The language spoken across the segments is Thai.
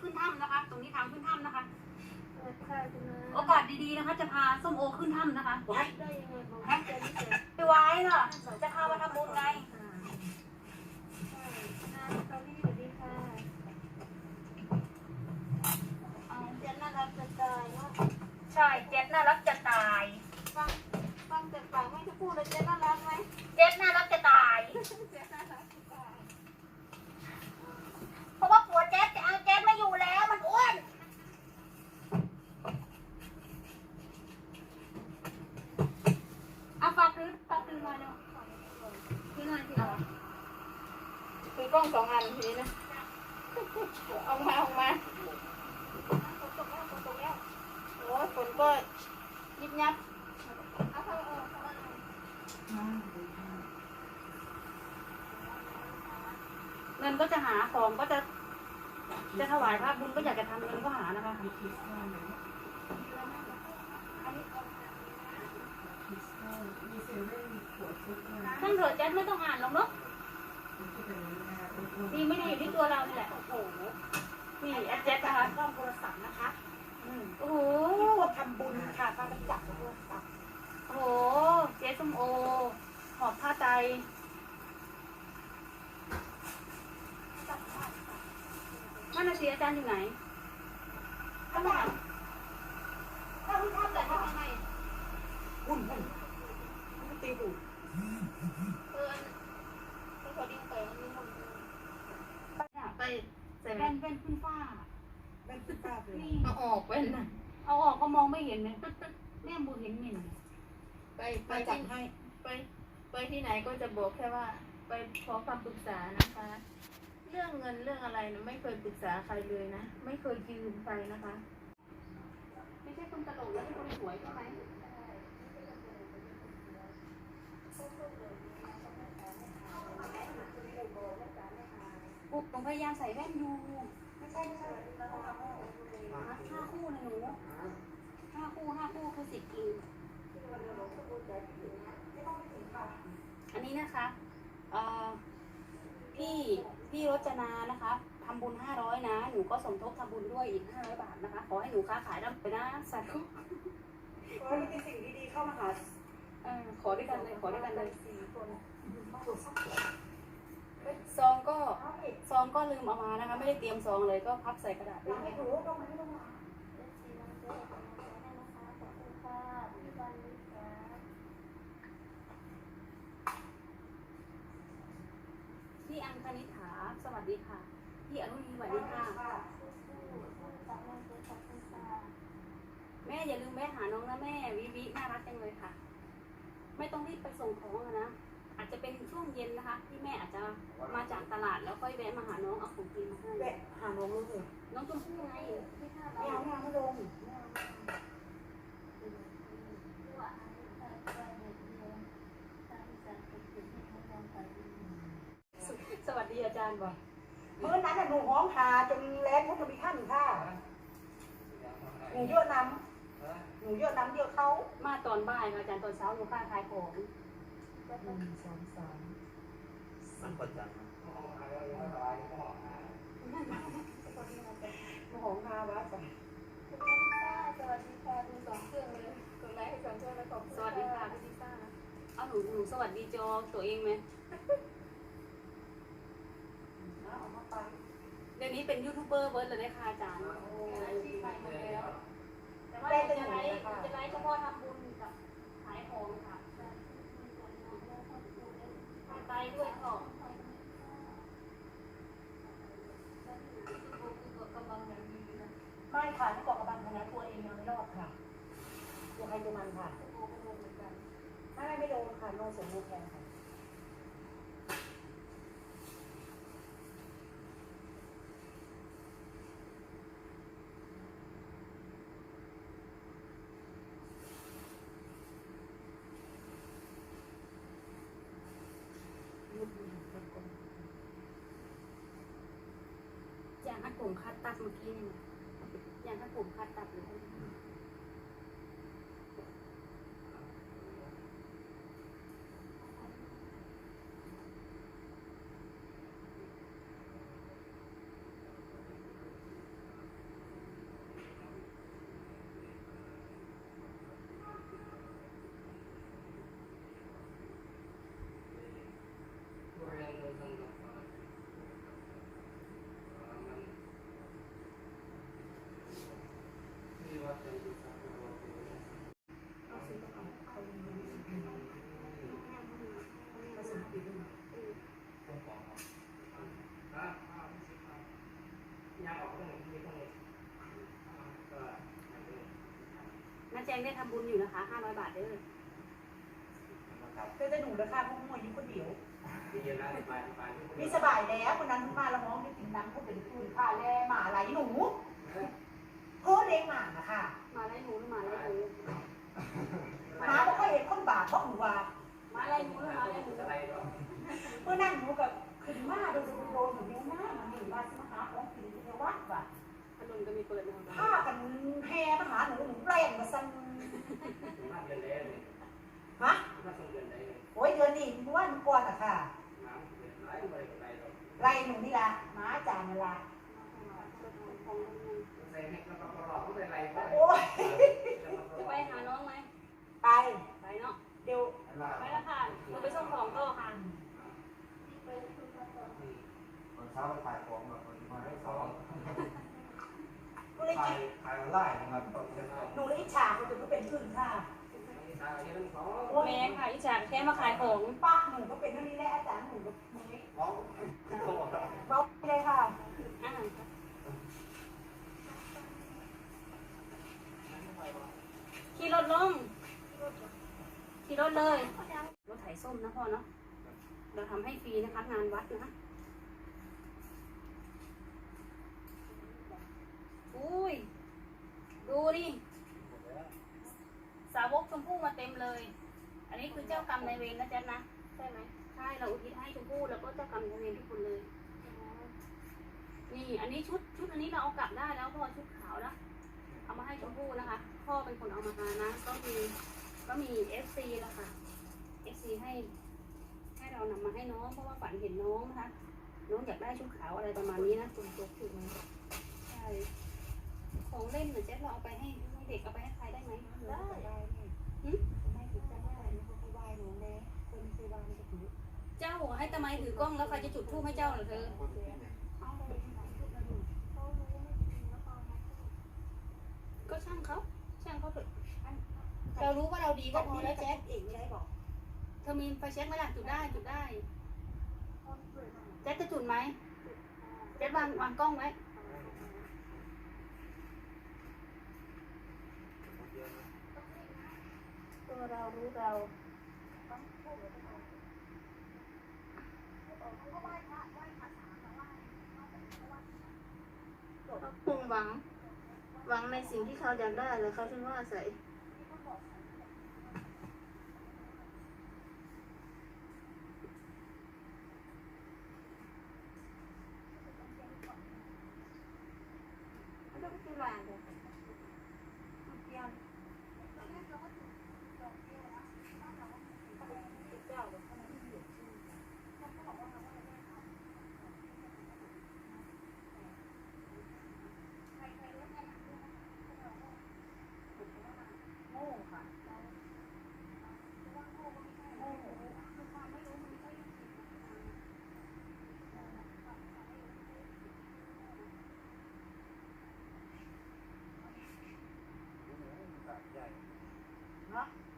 ขึ้นถ้ำนะคะ ตรงนี้ทางขึ้นถ้ำนะคะเปิดค่ะคุณนะโอกาสดีๆนะคะ จะพาส้มโอขึ้นถ้ำนะคะได้ยังไงบอกว่าจะไม่เจอไปไว้น่ะจะพามาทำบุญไงใช่นะตอนนี้สวัสดีค่ะเอาเจะน่ารักจะตายเนาะใช่เจ็ดน่ารักจะตาย ฟังฟังแต่ปากไม่จะพูดเลยเจะน่ารักไหม เจ็ดน่ารักจะตาย เจะน่ารักจะตาย เพราะว่าผัวเจ็ดจะเอาเจ็ดไม่อยู่แล้วมันอ้วนเอาฝากซื้อฝากซื้อมาเนาะซื้อหน่อยสิเอา คือกล้องสองอันทีนี้นะเอามาเอามาฝนตกแล้วฝนตกแล้วโอ้ยฝนก็ ยับเอาเข้าออกเข้าออกเงินก็จะหาของก็จะ จะถวายพระบุญก็อยากจะทำเงินก็หานะคะนั่งเถอะแจ๊ดไม่ต้องอ่านหรอกเนาะดีไม่ได้อยู่ที่ตัวเรานี่แหละโอ้โหนี่แอดแจ๊ดนะคะกล้องโทรศัพท์นะคะ โอ้โหพวกทำบุญค่ะป้าไปจับโทรศัพท์โอ้โห เจ๊ส้มโอ หอบผ้าไตรนั่นน่ะสิอาจารย์อยู่ไหน ข้างหลังาพี่ทำแต่ทำยังไงหุ่นหุ่นมันตีหู เออไปขอดิ้งไปมันมีคนไปใส่ แว่นแว่นขึ้นฟ้า เป็นสุภาพเลย นี่ เอาออกไปนะเอาออกก็มองไม่เห็นเลยแม่บูเห็นเหม็นไปไปมาจัที่ดให้ ไป ไปที่ไหนก็จะบอกแค่ว่า ไปขอคำปรึกษานะคะ เรื่องเงินเรื่องอะไรนะไม่เคยปรึกษาใครเลยนะ ไม่เคยยืมใครนะคะ ไม่ใช่คนตลกแล้วเป็นคนสวยใช่ไหมปุ๊บต้องพยายามใส่แว่นอยู่ ไม่ใช่ไม่ใช่ ห้าคู่นะหนูห้าคู่ห้าคู่คือสิบกินอันนี้นะคะเอ่อพี่พี่รจนานะคะทำบุญห้าร้อยนะ หนูก็สมทบทำบุญด้วยอีกห้าร้อยบาทนะคะ ขอให้หนูค้าขายร่ำไปนะสาธุขอให้มีสิ่งดีๆเข้ามาหาเออขอด้วยกันเลย ขอด้วยกันเลยสี่คน ซองก็ซองก็ลืมเอามานะคะ ไม่ได้เตรียมซองเลยก็พับใส่กระดาษไว้ให้ดูก็มาให้ลงมาพี่อังคณิษฐาสวัสดีค่ะ พี่อนุนีสวัสดีค่ะ แม่อย่าลืมแม่หาน้องนะแม่วิวิน่ารักจังเลยค่ะ ไม่ต้องรีบไปส่งของอะนะอาจจะ เป็นช่วงเย็นนะคะที่แม่อาจจะมาจากตลาดแล้วค่อยแวะมาหาน้องเอาของกินมาให้แวะหาน้องลูกเลยน้องชมพู่ไงที่ท่าไม่เราเอาไม่เอาไม่ลงสวัสดีอาจารย์บอกเมื่อนั้นหนูห้องคาจนแรงพุทธบิขั้นค่ะหนูเยอะน้ำหนูเยอะน้ำเยอะเขามาตอนบ่ายค่ะอาจารย์ตอนเช้าหนูค่าขายของหนึ่งสองสาม มันกดจันะหนูห้องคาวะไปสวัสดีค่ะดูสองเครื่องเลยกดไลค์ให้สองเครื่องแล้วขอบคุณสวัสดีค่ะพี่ลิซ่าเอาหนูหนูสวัสดีจอตัวเองไหมเดี๋ยวนี้เป็นยูทูบเบอร์เบิร์ดเลยนะคะอาจารย์ที่ไปมาแล้วแต่ว่าจะไลฟ์จะไลฟ์เฉพาะทำบุญกับขายของค่ะไปด้วยก็ ไม่ค่ะที่เกาะกระบังคณะตัวเองยังไม่รอดค่ะ ตัวใครตัวมันค่ะไม่ไม่ไม่โดนค่ะโนสมโนแทนค่ะอย่างถ้าผมคัดตัดเมื่อกี้นี่ อย่างถ้าผมคัดตัดหรือ น้าแจงได้ทำบุญอยู่นะคะห้าร้อยบาทเด้อก็จะหนูราคาพวกมวยอยู่คนเดียวที่เย็นแล้วไปไปมีสบายแล้วคนนั้นมาละม้องได้กินน้ำเขาเป็นคุณค่าแล่หมาไหลหนูเพ่อเลี้ยงหมานะคะมาไล่หนูหรือมาไล่หนูหมาบ่เคยเห็นคนบาปเพราะหนูว่ามาไล่หนูหรือมาไล่หนูอะไรก็เมื่อนั่งหนูกับขึ้นมาโดนโดนอยู่ในหน้ามันอยู่มาสมาหาของกินในวัดว่ะถ นนก็มีเปิดนะคะผ้ากันแห่มาหาหนูหนูแรงมาสั่นมาเดือนแล้วเลยฮะมาส่งเดือนไหนเลยโอ้ยเดือนนี้เมื่อวานก่อนอะค่ะน้ำเดือนไหนไปไปหรอกไล่หนูนี่ละหมาจานเวลาใส่ให้กระเป๋ารอเขาไปไรไปโอ้ย จะไปหาน้องไหม ไป ไปเนาะ เดี๋ยว ไปแล้วค่ะหนูไปส่งของต่อค่ะ คนเช้าไปขายของแบบคนมาให้ซ้อม หนูเลย ขา กิ ย น ขาย ไล่นะครับต้องเช็คหนูเลยอิจฉาคนอื่นก็เป็นอื่นค่ะแม่ค่ะอิจฉาแค่มาขายของป้าหนูก็เป็นเท่านี้แหละอาจารย์หนูก็ไม่ของเบาเลยค่ะอ่าค่ะขี่รถลงขี่รถเลย รถไถส้มนะพ่อเนาะเราทำให้ฟรีนะคะงานวัดนะอุ้ย ดูดิสาวกชมพู่มาเต็มเลย อันนี้คือเจ้ากรรมนายเวรนะจ๊ะนะใช่ไหมใช่เราอุทิศให้ชมพู่แล้วก็เจ้ากรรมนายเวรทุกคนเลย นี่อันนี้ชุดชุดอันนี้เราเอากลับได้แล้วเพราะว่าชุดขาวนะเอามาให้ชมพู่นะคะ พ่อเป็นคนเอามาทานนะ ก็มีก็มีเอฟซีแล้วค่ะเอฟซีให้ให้เรานำมาให้น้องเพราะว่าฝันเห็นน้องนะคะน้องอยากได้ชุดขาวอะไรประมาณนี้นะคุณตัวถูกไหมใช่ ของเล่นเหมือนเจ๊เราเอาไปให้ให้เด็กเอาไปให้ใครได้ไหมได้ ไม่ถูกใจไม่ได้หนูก็ไหว้หนูแน่คนคือวางจะถือ เจ้าให้ตะไมถือกล้องแล้วใครจะจุดธูปให้เจ้าเหรอเธอก็ช่างเขาช่างเขาเถอะเรารู้ว่าเราดีก็พอแล้วแจ๊คเองไม่ได้บอกเธอมีไฟแช็กไหมล่ะจุดได้จุดได้แจ๊คจะจุดไหมแจ๊ควางวางกล้องไว้ตัวเรารู้เรา เขา คงหวัง หวังในสิ่งที่เขาอยากได้เลยเขาถึงว่าใส่ เ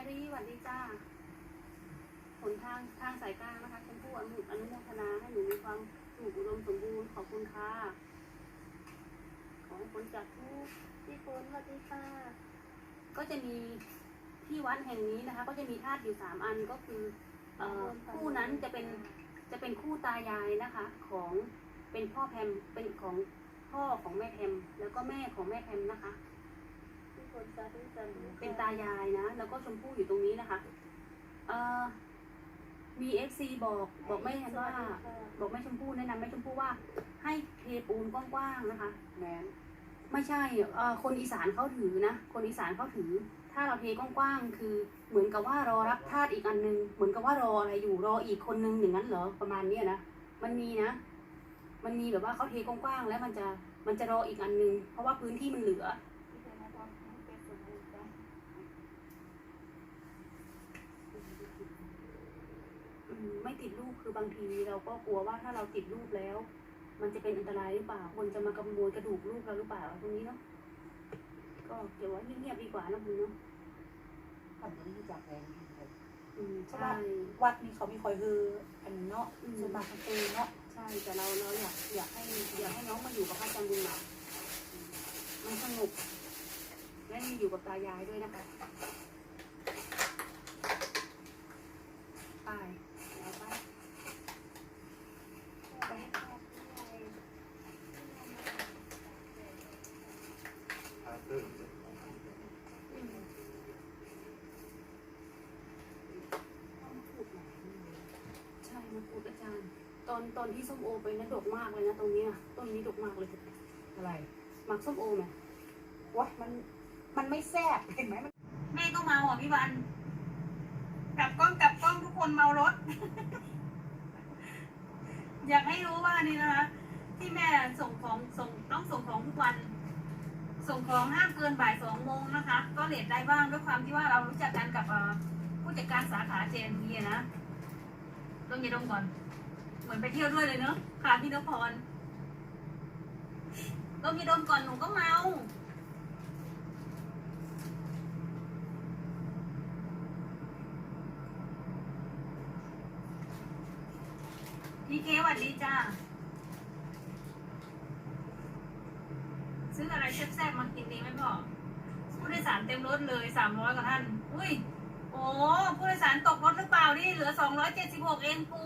นาะจารีสวัสดีจ้าผลทางทางสายกลางนะคะชมพู่อนุอนุโมทนาให้หนูมีความสุขอุดมสมบูรณ์ขอบคุณค่ะขอให้พ้นจากทุกข์ที่พ้นสวัสดีค่ะก็จะมีที่วัดแห่งนี้นะคะ ก็จะมีธาตุอยู่สามอันก็คือเอ่อคู่นั้นจะเป็นจะเป็นคู่ตายายนะคะ ของเป็นพ่อแพมเป็นของพ่อของแม่แพมแล้วก็แม่ของแม่แพมนะคะที่คนสาธุกัน เป็นตายายนะ แล้วก็ชมพู่อยู่ตรงนี้นะคะ เอ่อ VFC บอกบอกแม่ว่า บอกแม่ชมพู่แนะนำแม่ชมพู่ว่า ให้เทปูนกว้างๆนะคะ แมนไม่ใช่เอ่อคนอีสานเขาถือนะ คนอีสานเขาถือ ถ้าเราเทกว้างๆ คือเหมือนกับว่ารอรับธาตุอีกอันนึง เหมือนกับว่ารออะไรอยู่ รออีกคนนึงอย่างนั้นเหรอ ประมาณเนี้ยนะ มันมีนะ มันมีแบบว่าเขาเทกว้างๆ แล้วมันจะ มันจะรออีกอันนึง เพราะว่าพื้นที่มันเหลือ อืม ไม่ติดรูปคือบางทีเราก็กลัวว่าถ้าเราติดรูปแล้ว มันจะเป็นอันตรายหรือเปล่า คนจะมาขโมยกระดูกลูกเราหรือเปล่าตรงนี้เนาะก็เดี๋ยวไว่าเงียบๆดีกว่านะคุณเนาะขันนี้จากแรงอืมใช่ใช่ปะวัดนี้เขามีคอยคืออันเนาะส่วนมากเขาคือเนาะใช่แต่เราเราอยากอยากให้อยากให้น้องมาอยู่กับพระอาจารย์บุญหลักมันสงบและมีอยู่กับตายายด้วยนะคะไปแล้วไป อ่าตื่น ใช่มาพูดอาจารย์ ตอนตอนที่ส้มโอไปนะดกมากเลยนะตรงเนี้ยต้นนี้ดกมากเลยอะไรหมักส้มโอไหมวะมันมันไม่แซ่บเห็นไหมมันแม่ก็เมาอะพี่วันกลับกล้องกลับกล้องทุกคนเมารถ อยากให้รู้ว่านี่นะคะที่แม่ส่งของส่งต้องส่งของทุกวัน ส่งของห้ามเกินบ่ายสองโมงนะคะ ก็เลทได้บ้างด้วยความที่ว่าเรารู้จักกันกับเอ่อผู้จัดการสาขาเจนพีนะ ต้องอย่าดมก่อน เหมือนไปเที่ยวด้วยเลยเนอะค่ะพี่นพรดมองย่าดมก่อนหนูก็เมาพี่เคสวัสดีจ้าซื้ออะไรแซ่บๆมากินดีไหมพ่อผู้โดยสารเต็มรถเลยสามร้อยกว่าท่าน อุ้ย โอ้ผู้โดยสารตกรถหรือเปล่านี่เหลือสองร้อยเจ็ดสิบหกเองกู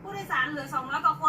ผู้โดยสารเหลือสองร้อยกว่าคน